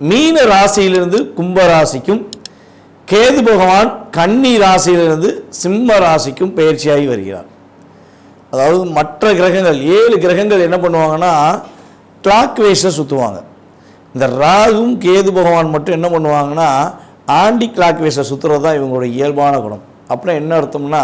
மீன ராசியிலிருந்து கும்ப ராசிக்கும் கேது பகவான் கன்னி ராசியிலிருந்து சிம்ம ராசிக்கும் பயிற்சியாகி வருகிறார். அதாவது மற்ற கிரகங்கள் ஏழு கிரகங்கள் என்ன பண்ணுவாங்கன்னா கிளாக் வேஸில் சுற்றுவாங்க இந்த ராகும் கேது பகவான் மட்டும் என்ன பண்ணுவாங்கன்னா ஆண்டி கிளாக் வேஸில் சுற்றுறது தான் இவங்களுடைய இயல்பான குணம். அப்புறம் என்ன அர்த்தம்னா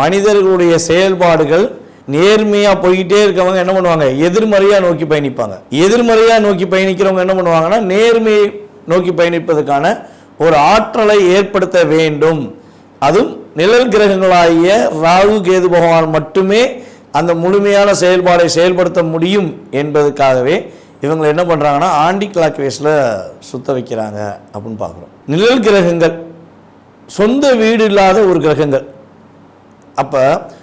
மனிதர்களுடைய செயல்பாடுகள் நேர்மையாக போய்கிட்டே இருக்கவங்க என்ன பண்ணுவாங்க? எதிர்மறையாக நோக்கி பயணிப்பாங்க. எதிர்மறையாக நோக்கி பயணிக்கிறவங்க என்ன பண்ணுவாங்கன்னா நேர்மையை நோக்கி பயணிப்பதற்கான ஒரு ஆற்றலை ஏற்படுத்த வேண்டும். அதுவும் நிழல் கிரகங்களாகிய ராகு கேது பகவான் மட்டுமே அந்த முழுமையான செயல்பாடை செயல்படுத்த முடியும் என்பதற்காகவே இவங்களை என்ன பண்ணுறாங்கன்னா ஆண்டி கிளாக் வேஸில் சுத்த வைக்கிறாங்க அப்படின்னு பார்க்குறோம். நிழல் கிரகங்கள் சொந்த வீடு இல்லாத ஒரு கிரகங்கள். அப்போ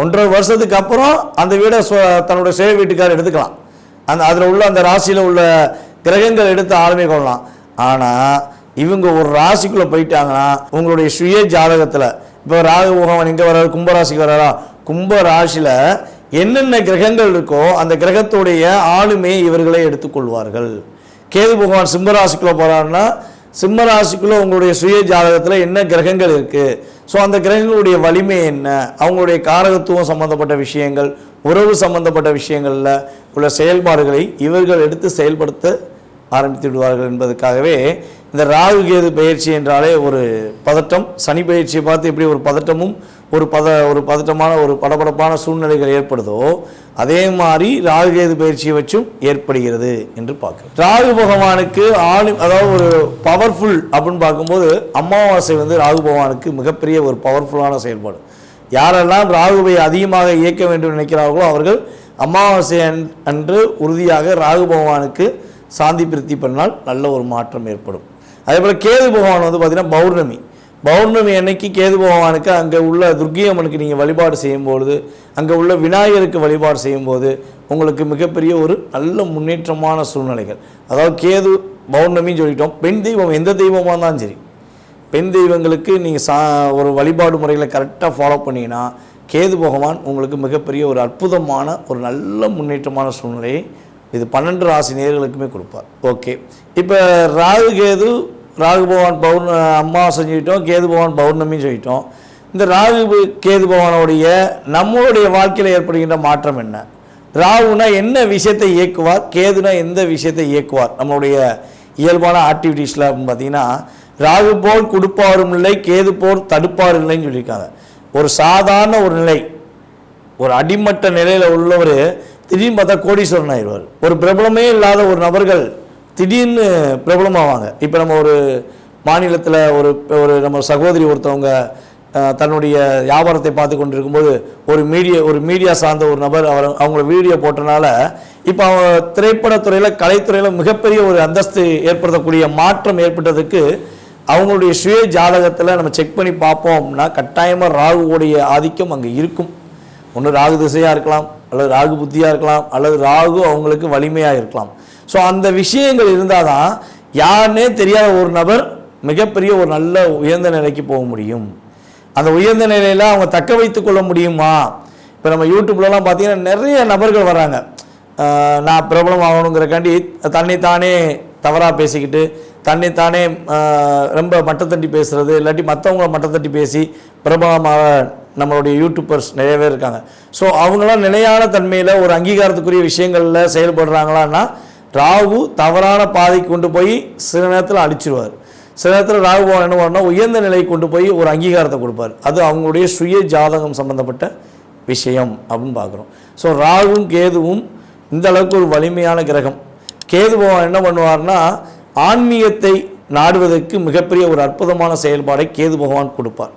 ஒன்றரை வருஷத்துக்கு அப்புறம் அந்த வீடை தன்னுடைய சேவை வீட்டுக்காரர் எடுத்துக்கலாம். அந்த அதில் உள்ள அந்த ராசியில் உள்ள கிரகங்கள் எடுத்து ஆளுமை கொள்ளலாம். ஆனால் இவங்க ஒரு ராசிக்குள்ளே போயிட்டாங்கன்னா உங்களுடைய சுய ஜாதகத்தில் இப்போ ராகு இங்கே எங்கே வர்றாரு கும்பராசிக்கு வர்றாரா? கும்ப ராசியில் என்னென்ன கிரகங்கள் இருக்கோ அந்த கிரகத்துடைய ஆளுமையை இவர்களே எடுத்துக்கொள்வார்கள் கேது பகவான் சிம்மராசிக்குள்ளே போகிறாருன்னா சிம்மராசிக்குள்ளே உங்களுடைய சுய ஜாதகத்தில் என்ன கிரகங்கள் இருக்குது ஸோ அந்த கிரகங்களுடைய வலிமை என்ன? அவங்களுடைய காரகத்துவம் சம்பந்தப்பட்ட விஷயங்கள் உறவு சம்பந்தப்பட்ட விஷயங்களில் உள்ள செயல்பாடுகளை இவர்கள் எடுத்து செயல்படுத்த ஆரம்பித்து விடுவார்கள் என்பதற்காகவே இந்த ராகு கேது பயிற்சி என்றாலே ஒரு பதட்டம் சனி பயிற்சியை பார்த்து எப்படி ஒரு பதட்டமும் ஒரு பத ஒரு பதட்டமான ஒரு படபடப்பான சூழ்நிலைகள் ஏற்படுதோ அதே மாதிரி ராகு கேது பயிற்சியை வச்சும் ஏற்படுகிறது என்று பார்க்குறோம். ராகு பகவானுக்கு ஆளு அதாவது ஒரு பவர்ஃபுல் அப்படின்னு பார்க்கும்போது அமாவாசை வந்து ராகு பகவானுக்கு மிகப்பெரிய ஒரு பவர்ஃபுல்லான செயல்பாடு. யாரெல்லாம் ராகுவை அதிகமாக இயக்க வேண்டும் நினைக்கிறார்களோ அவர்கள் அமாவாசை அன்- அன்று உறுதியாக ராகு பகவானுக்கு சாந்தி பிரித்தி பண்ணால் நல்ல ஒரு மாற்றம் ஏற்படும். அதே போல் கேது பகவான் வந்து பார்த்திங்கன்னா பௌர்ணமி. பௌர்ணமி அன்னைக்கு கேது பகவானுக்கு அங்கே உள்ள துர்க்கை அம்மனுக்கு நீங்கள் வழிபாடு செய்யும்பொழுது அங்கே உள்ள விநாயகருக்கு வழிபாடு செய்யும்போது உங்களுக்கு மிகப்பெரிய ஒரு நல்ல முன்னேற்றமான சூழ்நிலைகள். அதாவது கேது பௌர்ணமின்னு சொல்லிட்டோம். பெண் தெய்வம் எந்த தெய்வமாக இருந்தாலும் சரி. பெண் தெய்வங்களுக்கு நீங்கள் சா ஒரு வழிபாடு முறையில் கரெக்டாக ஃபாலோ பண்ணீங்கன்னா கேது பகவான் உங்களுக்கு மிகப்பெரிய ஒரு அற்புதமான ஒரு நல்ல முன்னேற்றமான சூழ்நிலையை இது பன்னெண்டு ராசி நேர்களுக்குமே கொடுப்பார். ஓகே. இப்போ ராகு கேது ராகு பகவான் பௌர்ண அம்மாவாசை சொல்லிட்டோம் கேது பகவான் பௌர்ணமின்னு சொல்லிட்டோம். இந்த ராகு கேது பகவானுடைய நம்மளுடைய வாழ்க்கையில் ஏற்படுகின்ற மாற்றம் என்ன? ராகுனா என்ன விஷயத்தை இயக்குவார்? கேதுனா எந்த விஷயத்தை இயக்குவார்? நம்மளுடைய இயல்பான ஆக்டிவிட்டீஸில் அப்படின்னு பார்த்தீங்கன்னா ராகு போல் கொடுப்பாரும் இல்லை கேது போல் தடுப்பாரும் இல்லைன்னு சொல்லியிருக்காங்க. ஒரு சாதாரண ஒரு நிலை ஒரு அடிமட்ட நிலையில் உள்ளவர் திடீர்னு பார்த்தா கோடீஸ்வரன் ஆயிடுவார். ஒரு பிரபலமே இல்லாத ஒரு நபர்கள் திடீர்னு பிரபலமாவாங்க. இப்போ நம்ம ஒரு மாநிலத்தில் ஒரு ஒரு நம்ம சகோதரி ஒருத்தவங்க தன்னுடைய வியாபாரத்தை பார்த்து கொண்டிருக்கும்போது ஒரு மீடியா ஒரு மீடியா சார்ந்த ஒரு நபர் அவர் அவங்கள வீடியோ போட்டனால இப்போ அவங்க திரைப்படத்துறையில் கலைத்துறையில் மிகப்பெரிய ஒரு அந்தஸ்து ஏற்படுத்தக்கூடிய மாற்றம் ஏற்பட்டதுக்கு அவங்களுடைய சுய ஜாதகத்தில் நம்ம செக் பண்ணி பார்ப்போம்னா கட்டாயமாக ராகுவோடைய ஆதிக்கம் அங்கே இருக்கும். ஒன்று ராகு திசையாக இருக்கலாம். அல்லது ராகு புத்தியாக இருக்கலாம் அல்லது ராகு அவங்களுக்கு வலிமையாக இருக்கலாம். ஸோ அந்த விஷயங்கள் இருந்தால் தான் யாருன்னே தெரியாத ஒரு நபர் மிகப்பெரிய ஒரு நல்ல உயர்ந்த நிலைக்கு போக முடியும். அந்த உயர்ந்த நிலையில் அவங்க தக்க வைத்து கொள்ள முடியுமா? இப்போ நம்ம யூடியூப்லலாம் பார்த்தீங்கன்னா நிறைய நபர்கள் வராங்க நான் பிரபலம் ஆகணுங்கிறக்காண்டி தன்னைத்தானே தவறாக பேசிக்கிட்டு தன்னைத்தானே ஆஹ் ரொம்ப மட்டத்தட்டி பேசுகிறது இல்லாட்டி மற்றவங்கள மட்டத்தட்டி பேசி பிரபலமாக நம்மளுடைய யூடியூபர்ஸ் நிறைய பேர் இருக்காங்க. ஸோ அவங்களாம் நிலையான தன்மையில் ஒரு அங்கீகாரத்துக்குரிய விஷயங்களில் செயல்படுறாங்களான்னா ராகு தவறான பாதைக்கு கொண்டு போய் சில நேரத்தில் அழிச்சிருவார். சில நேரத்தில் ராகு பகவான் என்ன பண்ணால் உயர்ந்த நிலைக்கு கொண்டு போய் ஒரு அங்கீகாரத்தை கொடுப்பார். அது அவங்களுடைய சுய ஜாதகம் சம்மந்தப்பட்ட விஷயம் அப்படின்னு பார்க்குறோம். ஸோ ராகுவும் கேதுவும் இந்த அளவுக்கு ஒரு வலிமையான கிரகம். கேது பகவான் என்ன பண்ணுவார்னா ஆன்மீகத்தை நாடுவதற்கு மிகப்பெரிய ஒரு அற்புதமான செயல்பாடை கேது பகவான் கொடுப்பார்.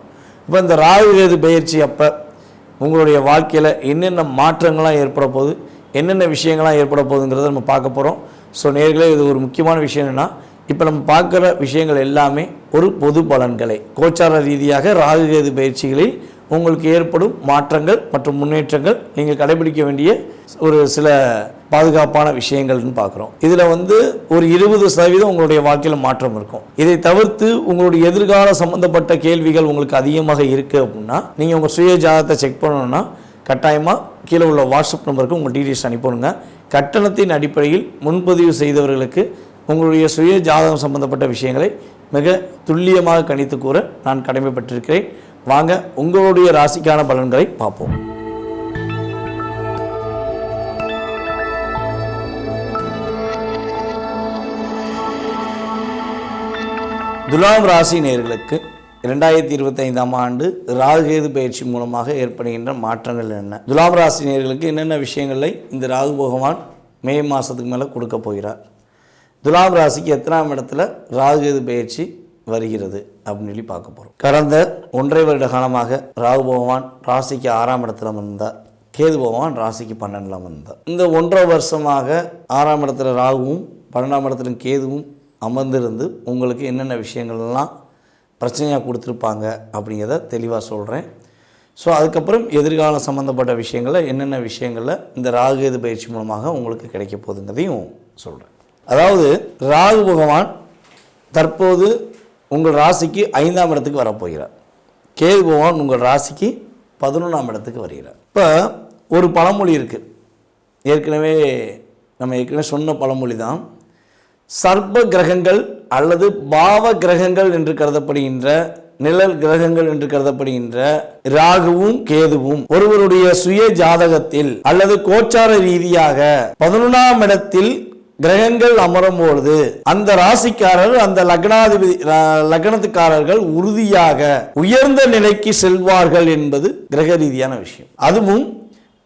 இப்போ இந்த ராகு கேது பயிற்சி அப்போ உங்களுடைய வாழ்க்கையில் என்னென்ன மாற்றங்கள்லாம் ஏற்பட போகுது என்னென்ன விஷயங்கள்லாம் ஏற்பட போகுதுங்கிறத நம்ம பார்க்க போகிறோம் ஸோ நேர்களே இது ஒரு முக்கியமான விஷயம் என்னென்னா இப்போ நம்ம பார்க்குற விஷயங்கள் எல்லாமே ஒரு பொது பலன்களை. கோச்சார ரீதியாக ராகு கேது பயிற்சிகளில் உங்களுக்கு ஏற்படும் மாற்றங்கள் மற்றும் முன்னேற்றங்கள் நீங்கள் கடைபிடிக்க வேண்டிய ஒரு சில பாதுகாப்பான விஷயங்கள்னு பார்க்குறோம். இதில் வந்து ஒரு இருபது சதவீதம் உங்களுடைய வாழ்க்கையில் மாற்றம் இருக்கும். இதை தவிர்த்து உங்களுடைய எதிர்கால சம்பந்தப்பட்ட கேள்விகள் உங்களுக்கு அதிகமாக இருக்குது அப்படின்னா நீங்கள் உங்கள் சுய ஜாதகத்தை செக் பண்ணணும்னா கட்டாயமாக கீழே உள்ள வாட்ஸ்அப் நம்பருக்கு உங்கள் டீட்டெயில்ஸ் அனுப்பணுங்க கட்டணத்தின் அடிப்படையில் முன்பதிவு செய்தவர்களுக்கு உங்களுடைய சுய ஜாதகம் சம்பந்தப்பட்ட விஷயங்களை மிக துல்லியமாக கணித்து கூற நான் கடமைப்பட்டிருக்கிறேன். வாங்க உங்களுடைய ராசிக்கான பலன்களை பார்ப்போம். துலாம் ராசி நேர்களுக்கு இரண்டாயிரத்தி இருபத்தைந்தாம் ஆண்டு ராகுகேது பயிற்சி மூலமாக ஏற்படுகின்ற மாற்றங்கள் என்ன? துலாம் ராசி நேர்களுக்கு என்னென்ன விஷயங்களை இந்த ராகு பகவான் மே மாதத்துக்கு மேலே கொடுக்க போகிறார்? துலாம் ராசிக்கு எத்தனாம் இடத்துல ராகுகேது பயிற்சி வருகிறது அப்படின்னு சொல்லி பார்க்க போகிறோம் கடந்த ஒன்றரை வருட காலமாக ராகு பகவான் ராசிக்கு ஆறாம் இடத்துல வந்தார். கேது பகவான் ராசிக்கு பன்னெண்டில் வந்தார். இந்த ஒன்றரை வருஷமாக ஆறாம் இடத்துல ராகுவும் பன்னெண்டாம் இடத்துல கேதுவும் அமர்ந்திருந்து உங்களுக்கு என்னென்ன விஷயங்கள்லாம் பிரச்சனையாக கொடுத்துருப்பாங்க அப்படிங்கிறத தெளிவாக சொல்கிறேன். ஸோ அதுக்கப்புறம் எதிர்காலம் சம்மந்தப்பட்ட விஷயங்களில் என்னென்ன விஷயங்களில் இந்த ராகு கேது பயிற்சி மூலமாக உங்களுக்கு கிடைக்க போகுதுங்கிறதையும் சொல்கிறேன். அதாவது ராகு பகவான் தற்போது உங்கள் ராசிக்கு ஐந்தாம் இடத்துக்கு வரப்போகிறார் கேது பகவான் உங்கள் ராசிக்கு பதினொன்றாம் இடத்துக்கு வருகிறார். இப்போ ஒரு பழமொழி இருக்குது ஏற்கனவே நம்ம ஏற்கனவே சொன்ன பழமொழி தான். சர்ப்ப கிரகங்கள் அல்லது பாவ கிரகங்கள் என்று கருதப்படுகின்ற நிழல் கிரகங்கள் என்று கருதப்படுகின்ற ராகுவும் கேதுவும் ஒருவருடைய சுய ஜாதகத்தில் அல்லது கோச்சார ரீதியாக பதினொன்றாம் இடத்தில் கிரகங்கள் அமரும் பொழுது அந்த ராசிக்காரர் அந்த லக்னாதிபதி லக்னத்துக்காரர்கள் உறுதியாக உயர்ந்த நிலைக்கு செல்வார்கள் என்பது கிரக ரீதியான விஷயம். அதுவும்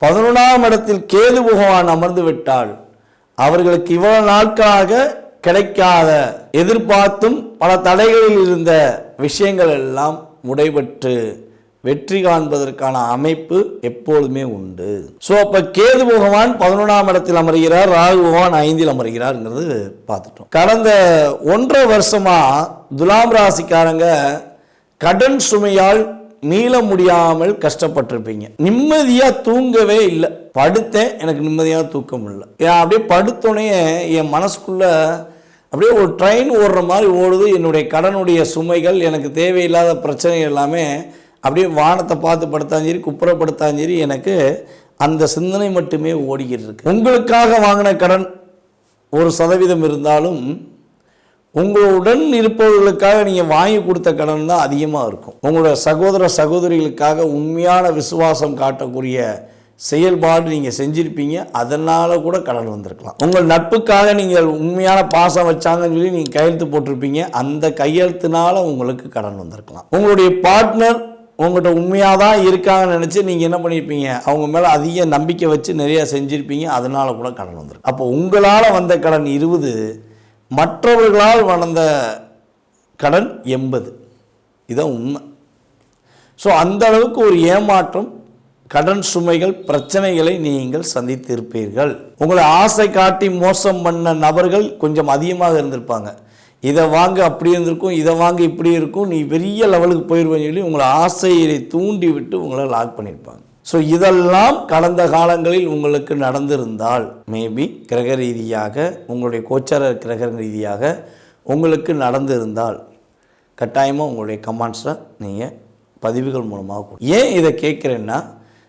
பதினொன்றாம் இடத்தில் கேது பகவான் அமர்ந்து விட்டால் அவர்களுக்கு இவ்வளவு நாட்களாக கிடைக்காத எதிர்பார்த்தும் பல தடைகளில் இருந்த விஷயங்கள் எல்லாம் முடைபெற்று வெற்றி காண்பதற்கான அமைப்பு எப்பொழுதுமே உண்டு. ஸோ அப்போ கேது பகவான் பதினொன்றாம் இடத்தில் அமர்கிறார் ராகு பகவான் ஐந்தில் அமர்கிறார்ங்கிறது பார்த்துட்டோம். கடந்த ஒன்றரை வருஷமாக துலாம் ராசிக்காரங்க கடன் சுமையால் மீள முடியாமல் கஷ்டப்பட்டிருப்பீங்க. நிம்மதியாக தூங்கவே இல்லை. படுத்தேன் எனக்கு நிம்மதியாக தூக்கம் இல்லை. ஏன் அப்படியே படுத்தோடனே என் மனசுக்குள்ளே அப்படியே ஒரு ட்ரெயின் ஓடுற மாதிரி ஓடுது. என்னுடைய கடனுடைய சுமைகள் எனக்கு தேவையில்லாத பிரச்சனை எல்லாமே அப்படியே வானத்தை பார்த்து படுத்தாலும் சரி குப்புறப்படுத்தாலும் சரி எனக்கு அந்த சிந்தனை மட்டுமே ஓடிக்கிட்டு இருக்கு. உங்களுக்காக வாங்கின கடன் ஒரு சதவீதம் இருந்தாலும் உங்களுடன் இருப்பவர்களுக்காக நீங்கள் வாங்கி கொடுத்த கடன் தான் அதிகமாக இருக்கும். உங்களோட சகோதர சகோதரிகளுக்காக உண்மையான விசுவாசம் காட்டக்கூடிய செயல்பாடு நீங்கள் செஞ்சுருப்பீங்க அதனால் கூட கடன் வந்திருக்கலாம். உங்கள் நட்புக்காக நீங்கள் உண்மையான பாசம் வச்சாங்கன்னு சொல்லி நீங்கள் கையெழுத்து போட்டிருப்பீங்க அந்த கையெழுத்துனால உங்களுக்கு கடன் வந்திருக்கலாம். உங்களுடைய பார்ட்னர் உங்கள்கிட்ட உண்மையாக தான் இருக்காங்கன்னு நினச்சி நீங்கள் என்ன பண்ணியிருப்பீங்க அவங்க மேலே அதிக நம்பிக்கை வச்சு நிறையா செஞ்சுருப்பீங்க அதனால் கூட கடன் வந்துடும் அப்போ உங்களால் வந்த கடன் இருபது மற்றவர்களால் வளர்ந்த கடன் எண்பது. இதான் உண்மை. ஸோ அந்த அளவுக்கு ஒரு ஏமாற்றம் கடன் சுமைகள் பிரச்சனைகளை நீங்கள் சந்தித்திருப்பீர்கள். உங்களை ஆசை காட்டி மோசம் பண்ண நபர்கள் கொஞ்சம் அதிகமாக இருந்திருப்பாங்க. இதை வாங்க அப்படி இருந்திருக்கும் இதை வாங்க இப்படி இருக்கும் நீ பெரிய லெவலுக்கு போயிடுவேன்னு சொல்லி உங்களை ஆசையை தூண்டி விட்டு உங்களை லாக் பண்ணியிருப்பாங்க. ஸோ இதெல்லாம் கடந்த காலங்களில் உங்களுக்கு நடந்திருந்தால் மேபி கிரக ரீதியாக உங்களுடைய கோச்சார கிரக ரீதியாக உங்களுக்கு நடந்திருந்தால் கட்டாயமாக உங்களுடைய கமெண்ட்ஸை நீங்கள் பதிவுகள் மூலமாக ஏன் இதை கேட்குறேன்னா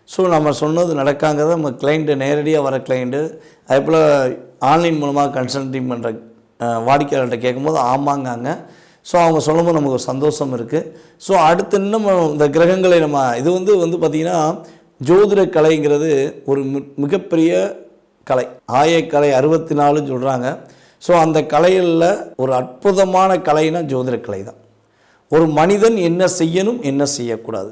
ஸோ நம்ம சொன்னது நடக்காங்கிறத நம்ம கிளைண்ட்டு நேரடியாக வர கிளைண்ட்டு அதே போல் ஆன்லைன் மூலமாக கன்சல்டிங் பண்ணுற வாடிக்கையாளர்கிட்ட கேட்கும்போது ஆமாங்காங்க. ஸோ அவங்க சொல்லும்போது நமக்கு ஒரு சந்தோஷம் இருக்குது ஸோ அடுத்து இன்னும் இந்த கிரகங்களை நம்ம இது வந்து வந்து பார்த்திங்கன்னா ஜோதிட கலைங்கிறது ஒரு மி மிகப்பெரிய கலை. ஆயக்கலை அறுபத்தி நாலுன்னு சொல்கிறாங்க ஸோ அந்த கலையில் ஒரு அற்புதமான கலைனா ஜோதிட கலை தான். ஒரு மனிதன் என்ன செய்யணும் என்ன செய்யக்கூடாது.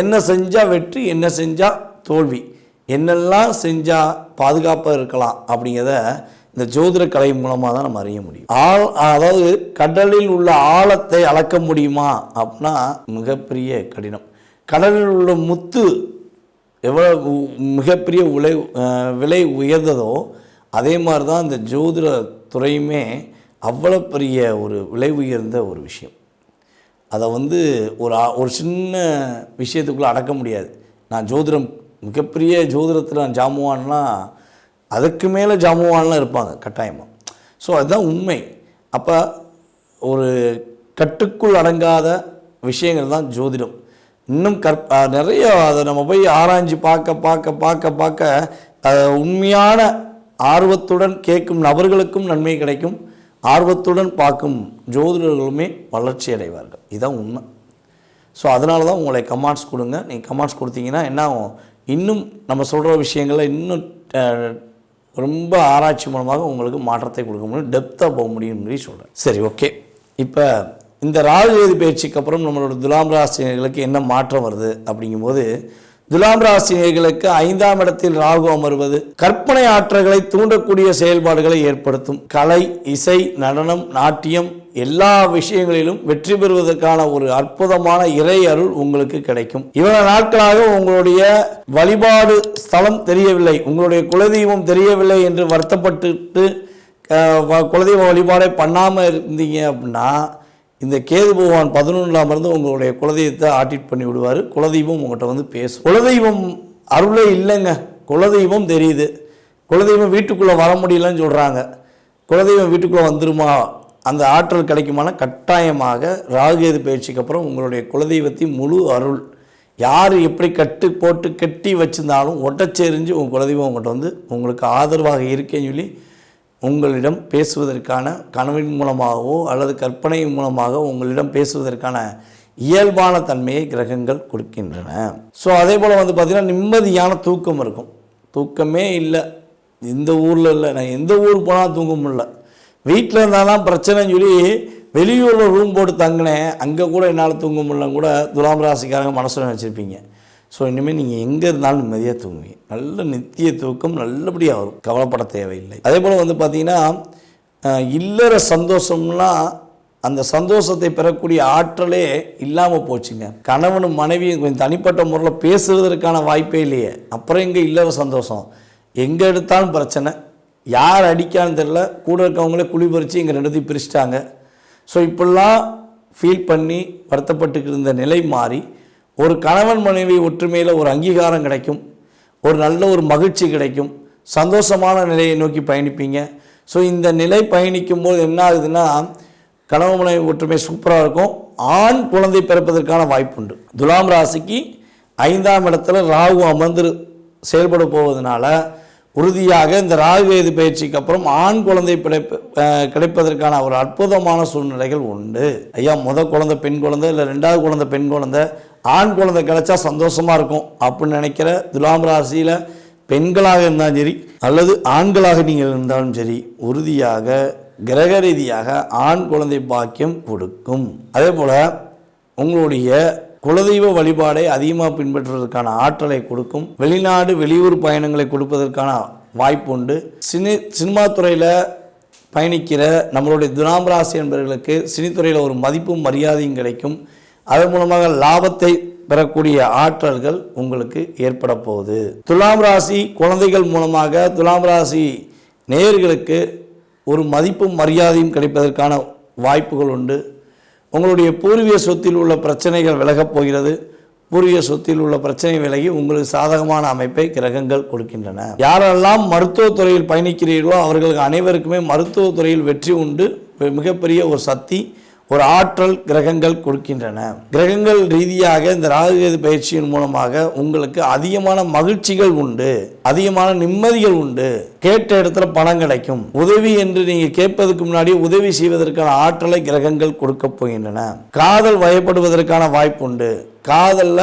என்ன செஞ்சால் வெற்றி என்ன செஞ்சால் தோல்வி. என்னெல்லாம் செஞ்சால் பாதுகாப்பாக இருக்கலாம் அப்படிங்கிறத இந்த ஜோதிட கலை மூலமாக தான் நம்ம அறிய முடியும். ஆழ் அதாவது கடலில் உள்ள ஆழத்தை அளக்க முடியுமா அப்படின்னா மிகப்பெரிய கடினம். கடலில் உள்ள முத்து எவ்வளோ மிகப்பெரிய உலை விலை உயர்ந்ததோ அதே மாதிரி தான் இந்த ஜோதிட துறையுமே அவ்வளோ பெரிய ஒரு விலை உயர்ந்த ஒரு விஷயம். அதை வந்து ஒரு ஒரு சின்ன விஷயத்துக்குள்ளே அடக்க முடியாது. நான் ஜோதிடம் மிகப்பெரிய ஜோதிடத்தில் நான் ஜாமுவான்லாம் அதுக்கு மேலே ஜாமுவான்லாம் இருப்பாங்க கட்டாயமாக ஸோ அதுதான் உண்மை. அப்போ ஒரு கட்டுக்குள் அடங்காத விஷயங்கள் தான் ஜோதிடம். இன்னும் கற் நிறைய அதை நம்ம போய் ஆராய்ஞ்சு பார்க்க பார்க்க பார்க்க பார்க்க உண்மையான ஆர்வத்துடன் கேட்கும் நபர்களுக்கும் நன்மை கிடைக்கும். ஆர்வத்துடன் பார்க்கும் ஜோதிடர்களுமே வளர்ச்சி அடைவார்கள். இதுதான் உண்மை. ஸோ அதனால தான் உங்களை கமாண்ட்ஸ் கொடுங்க. நீங்கள் கமாண்ட்ஸ் கொடுத்தீங்கன்னா என்ன ஆகும் இன்னும் நம்ம சொல்கிற விஷயங்களை இன்னும் ரொம்ப ஆராய்ச்சி மூலமாக உங்களுக்கு மாற்றத்தை கொடுக்க முடியும். டெப்த்தாக போக முடியும்னு சொல்கிறேன் சரி ஓகே இப்போ இந்த ராகுகேது பயிற்சிக்கு அப்புறம் நம்மளோட துலாம் ராசினர்களுக்கு என்ன மாற்றம் வருது அப்படிங்கும்போது துலாம் ராசினியர்களுக்கு ஐந்தாம் இடத்தில் ராகு அமர்வது. கற்பனை ஆற்றல்களை தூண்டக்கூடிய செயல்பாடுகளை ஏற்படுத்தும். கலை இசை நடனம் நாட்டியம் எல்லா விஷயங்களிலும் வெற்றி பெறுவதற்கான ஒரு அற்புதமான இறை அருள் உங்களுக்கு கிடைக்கும். இவ்வளவு நாட்களாக உங்களுடைய வழிபாடு ஸ்தலம் தெரியவில்லை. உங்களுடைய குலதெய்வம் தெரியவில்லை என்று வருத்தப்பட்டு வ- குலதெய்வ வழிபாடை பண்ணாமல் இருந்தீங்க அப்படின்னா இந்த கேது பகவான் பதினொன்றாம் இருந்து உங்களுடைய குலதெய்வத்தை ஆடிட் பண்ணி விடுவார். குலதெய்வம் உங்கள்கிட்ட வந்து பேசும். குலதெய்வம் அருளே இல்லைங்க. குலதெய்வம் தெரியுது. குலதெய்வம் வீட்டுக்குள்ளே வர முடியலன்னு சொல்கிறாங்க குலதெய்வம் வீட்டுக்குள்ளே வந்துருமா? அந்த ஆற்றல் கிடைக்குமான? கட்டாயமாக ராகுகேது பயிற்சிக்கு அப்புறம் உங்களுடைய குலதெய்வத்தின் முழு அருள். யார் எப்படி கட்டு போட்டு கட்டி வச்சிருந்தாலும் ஒட்டச்செறிஞ்சு உங்கள் குலதெய்வம் உங்கள்கிட்ட வந்து உங்களுக்கு ஆதரவாக இருக்கேன்னு சொல்லி உங்களிடம் பேசுவதற்கான கனவின் மூலமாகவோ அல்லது கற்பனையின் மூலமாக உங்களிடம் பேசுவதற்கான இயல்பான தன்மையை கிரகங்கள் கொடுக்கின்றன. ஸோ அதே போல் வந்து பார்த்திங்கன்னா நிம்மதியான தூக்கம் இருக்கும். தூக்கமே இல்லை. இந்த ஊரில் இல்லை. நான் எந்த ஊர் போனால் தூங்க முடியல வீட்டில் இருந்தாலும் பிரச்சனைன்னு சொல்லி வெளியூரில் ரூம் போட்டு தங்கினேன். அங்கே கூட என்னால் தூங்க முடியலன்னு கூட துலாம் ராசிக்காரங்க மனசில் வச்சுருப்பீங்க ஸோ இனிமேல் நீங்கள் எங்கே இருந்தாலும் நிம்மதியாக தூங்குவீங்க நல்ல நித்திய தூக்கம் நல்லபடியாக வரும். கவலைப்பட தேவையில்லை. அதே போல் வந்து பார்த்தீங்கன்னா இல்லற சந்தோஷம்லாம் அந்த சந்தோஷத்தை பெறக்கூடிய ஆற்றலே இல்லாமல் போச்சுங்க. கணவனும் மனைவியும் கொஞ்சம் தனிப்பட்ட முறையில் பேசுவதற்கான வாய்ப்பே இல்லையே. அப்புறம் எங்கே இல்லற சந்தோஷம்? எங்கே எடுத்தாலும் பிரச்சனை. யார் அடிக்கான்னு தெரில கூட இருக்கவங்களே குழி பறித்து இங்கே ரெண்டுத்தையும் பிரிச்சிட்டாங்க. ஸோ இப்படிலாம் ஃபீல் பண்ணி வருத்தப்பட்டு இருந்த நிலை மாறி ஒரு கணவன் மனைவி ஒற்றுமையில் ஒரு அங்கீகாரம் கிடைக்கும். ஒரு நல்ல ஒரு மகிழ்ச்சி கிடைக்கும். சந்தோஷமான நிலையை நோக்கி பயணிப்பீங்க. ஸோ இந்த நிலை பயணிக்கும் போது என்ன ஆகுதுன்னா கணவன் மனைவி ஒற்றுமை சூப்பராக இருக்கும். ஆண் குழந்தை பிறப்பதற்கான வாய்ப்புண்டு துலாம் ராசிக்கு ஐந்தாம் இடத்துல ராகு அமர்ந்து செயல்பட போவதனால உறுதியாக இந்த ராகுவேது பயிற்சிக்கு அப்புறம் ஆண் குழந்தை பிழைப்பு கிடைப்பதற்கான ஒரு அற்புதமான சூழ்நிலைகள் உண்டு. ஐயா முத குழந்தை பெண் குழந்தை இல்லை ரெண்டாவது குழந்தை பெண் குழந்தை ஆண் குழந்தை கிடைச்சா சந்தோஷமாக இருக்கும் அப்படின்னு நினைக்கிற துலாம் ராசியில் பெண்களாக இருந்தாலும் சரி அல்லது ஆண்களாக நீங்கள் இருந்தாலும் சரி உறுதியாக கிரக ரீதியாக ஆண் குழந்தை பாக்கியம் கொடுக்கும். அதே போல் உங்களுடைய குலதெய்வ வழிபாடை அதிகமாக பின்பற்றுவதற்கான ஆற்றலை கொடுக்கும். வெளிநாடு வெளியூர் பயணங்களை கொடுப்பதற்கான வாய்ப்பு உண்டு. சினி சினிமா துறையில் பயணிக்கிற நம்மளுடைய துனாம்பராசி என்பவர்களுக்கு சினித்துறையில் ஒரு மதிப்பும் மரியாதையும் கிடைக்கும். அதன் மூலமாக லாபத்தை பெறக்கூடிய ஆற்றல்கள் உங்களுக்கு ஏற்பட போகுது துலாம் ராசி குழந்தைகள் மூலமாக துலாம் ராசி நேயர்களுக்கு ஒரு மதிப்பும் மரியாதையும் கிடைப்பதற்கான வாய்ப்புகள் உண்டு. உங்களுடைய பூர்வீக சொத்தில் உள்ள பிரச்சனைகள் விலகப் போகிறது. பூர்வீக சொத்தில் உள்ள பிரச்சனை விலகி உங்களுக்கு சாதகமான அமைப்பை கிரகங்கள் கொடுக்கின்றன. யாரெல்லாம் மருத்துவத்துறையில் பயணிக்கிறீர்களோ அவர்களுக்கு அனைவருக்குமே மருத்துவத்துறையில் வெற்றி உண்டு. மிகப்பெரிய ஒரு சக்தி ஒரு ஆற்றல் கிரகங்கள் கொடுக்கின்றன. கிரகங்கள் ரீதியாக இந்த ராகுகேது பயிற்சியின் மூலமாக உங்களுக்கு அதிகமான மகிழ்ச்சிகள் உண்டு அதிகமான நிம்மதிகள் உண்டு. கேட்ட இடத்துல பணம் கிடைக்கும். உதவி என்று நீங்க கேட்பதற்கு முன்னாடி உதவி செய்வதற்கான ஆற்றலை கிரகங்கள் கொடுக்க போகின்றன. காதல் வயப்படுவதற்கான வாய்ப்பு உண்டு. காதல்ல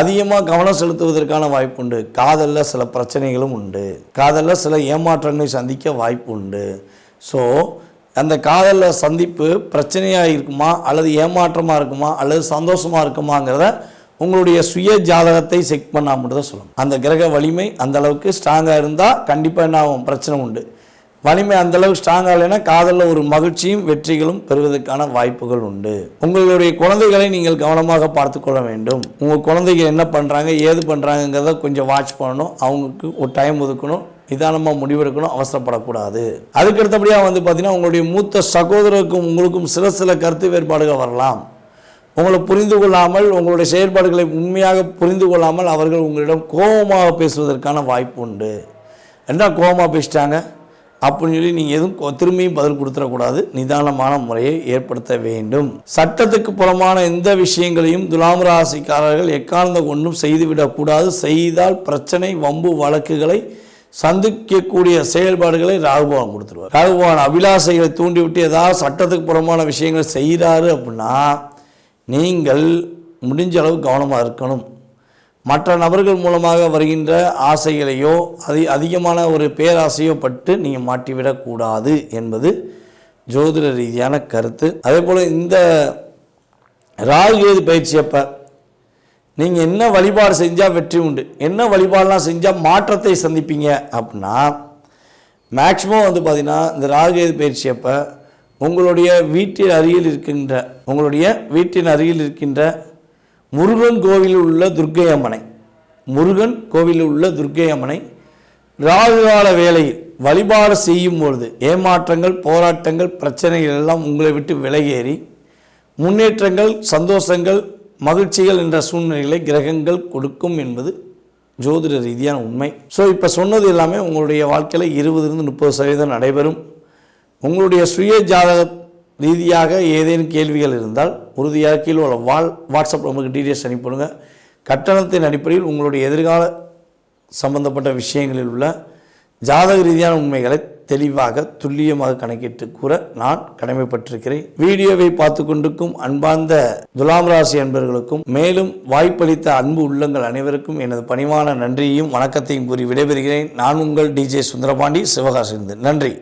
அதிகமாக கவனம் செலுத்துவதற்கான வாய்ப்பு உண்டு. காதலில் சில பிரச்சனைகளும் உண்டு. காதலில் சில ஏமாற்றங்களை சந்திக்க வாய்ப்பு உண்டு. ஸோ அந்த காதலில் சந்திப்பு பிரச்சனையாக இருக்குமா அல்லது ஏமாற்றமாக இருக்குமா? அல்லது சந்தோஷமாக இருக்குமாங்கிறத உங்களுடைய சுய ஜாதகத்தை செக் பண்ணால் மட்டும்தான் சொல்லணும். அந்த கிரக வலிமை அந்த அளவுக்கு ஸ்ட்ராங்காக இருந்தால் கண்டிப்பாக என்ன ஆகும்? பிரச்சனை உண்டு. வலிமை அந்தளவுக்கு ஸ்ட்ராங்காக இல்லைன்னா காதலில் ஒரு மகிழ்ச்சியும் வெற்றிகளும் பெறுவதற்கான வாய்ப்புகள் உண்டு. உங்களுடைய குழந்தைகளை நீங்கள் கவனமாக பார்த்துக்கொள்ள வேண்டும். உங்கள் குழந்தைங்க என்ன பண்ணுறாங்க ஏது பண்ணுறாங்கங்கிறத கொஞ்சம் வாட்ச் பண்ணணும். அவங்களுக்கு ஒரு டைம் ஒதுக்கணும். நிதானமாக முடிவெடுக்கணும் அவசரப்படக்கூடாது. அதுக்கு அடுத்தபடியாக வந்து பார்த்தீங்கன்னா உங்களுடைய மூத்த சகோதரருக்கும் உங்களுக்கும் சில சில கருத்து வேறுபாடுகள் வரலாம். உங்களை புரிந்து கொள்ளாமல் உங்களுடைய செயல்பாடுகளை உண்மையாக புரிந்து கொள்ளாமல் அவர்கள் உங்களிடம் கோபமாக பேசுவதற்கான வாய்ப்பு உண்டு. என்ன கோபமாக பேசிட்டாங்க? அப்படின்னு சொல்லி நீங்கள் எதுவும் திரும்பியும் பதில் கொடுத்துடக்கூடாது. நிதானமான முறையை ஏற்படுத்த வேண்டும். சட்டத்துக்கு புறமான எந்த விஷயங்களையும் துலாம் ராசிக்காரர்கள் ஒன்றும் கொண்டும் செய்துவிடக்கூடாது. செய்தால் பிரச்சனை வம்பு வழக்குகளை சந்திக்கக்கூடிய செயல்பாடுகளை ராகுபவான் கொடுத்துருவார். ராகுபவான் அபிலாசைகளை தூண்டிவிட்டு ஏதாவது சட்டத்துக்கு புறமான விஷயங்களை செய்கிறாரு அப்படின்னா நீங்கள் முடிஞ்ச அளவு கவனமாக இருக்கணும். மற்ற நபர்கள் மூலமாக வருகின்ற ஆசைகளையோ அதி அதிகமான ஒரு பேராசையோ பட்டு நீங்கள் மாட்டிவிடக்கூடாது என்பது ஜோதிட ரீதியான கருத்து. அதே போல் இந்த ராகு பயிற்சி அப்போ நீங்கள் என்ன வழிபாடு செஞ்சால் வெற்றி உண்டு. என்ன வழிபாடெலாம் செஞ்சால் மாற்றத்தை சந்திப்பீங்க அப்படின்னா மேக்ஸிமம் வந்து பார்த்திங்கன்னா இந்த ராகுகேது பயிற்சி அப்போ உங்களுடைய வீட்டின் அருகில் இருக்கின்ற உங்களுடைய வீட்டின் அருகில் இருக்கின்ற முருகன் கோவிலில் உள்ள துர்க்கை அம்மனை முருகன் கோவிலில் உள்ள துர்க்கை அம்மனை ராகுகால வேளையில் வழிபாடு செய்யும் பொழுது ஏமாற்றங்கள் போராட்டங்கள் பிரச்சனைகள் எல்லாம் உங்களை விட்டு விலகேறி முன்னேற்றங்கள் சந்தோஷங்கள் மகிழ்ச்சிகள் என்ற சூழ்நிலைகளை கிரகங்கள் கொடுக்கும் என்பது ஜோதிட ரீதியான உண்மை. ஸோ இப்போ சொன்னது எல்லாமே உங்களுடைய வாழ்க்கையில் இருபதுலேருந்து முப்பது சதவீதம் நடைபெறும். உங்களுடைய சுய ஜாதக ரீதியாக ஏதேனும் கேள்விகள் இருந்தால் உறுதியாக கீழே உள்ள வால் வாட்ஸ்அப் நமக்கு டீட்டெயில்ஸ் அனுப்பிவிடுங்க. கட்டணத்தின் அடிப்படையில் உங்களுடைய எதிர்கால சம்பந்தப்பட்ட விஷயங்களில் உள்ள ஜாதக ரீதியான உண்மைகளை தெளிவாக துல்லியமாக கணக்கிட்டு கூற நான் கடமைப்பட்டிருக்கிறேன். வீடியோவை பார்த்து கொண்டிருக்கும் அன்பார்ந்த துலாம் ராசி அன்பர்களுக்கும் மேலும் வாய்ப்பளித்த அன்பு உள்ளங்கள் அனைவருக்கும் எனது பணிவான நன்றியையும் வணக்கத்தையும் கூறி விடைபெறுகிறேன். நான் உங்கள் டிஜே சுந்தரபாண்டி சிவகாசிலிருந்து நன்றி.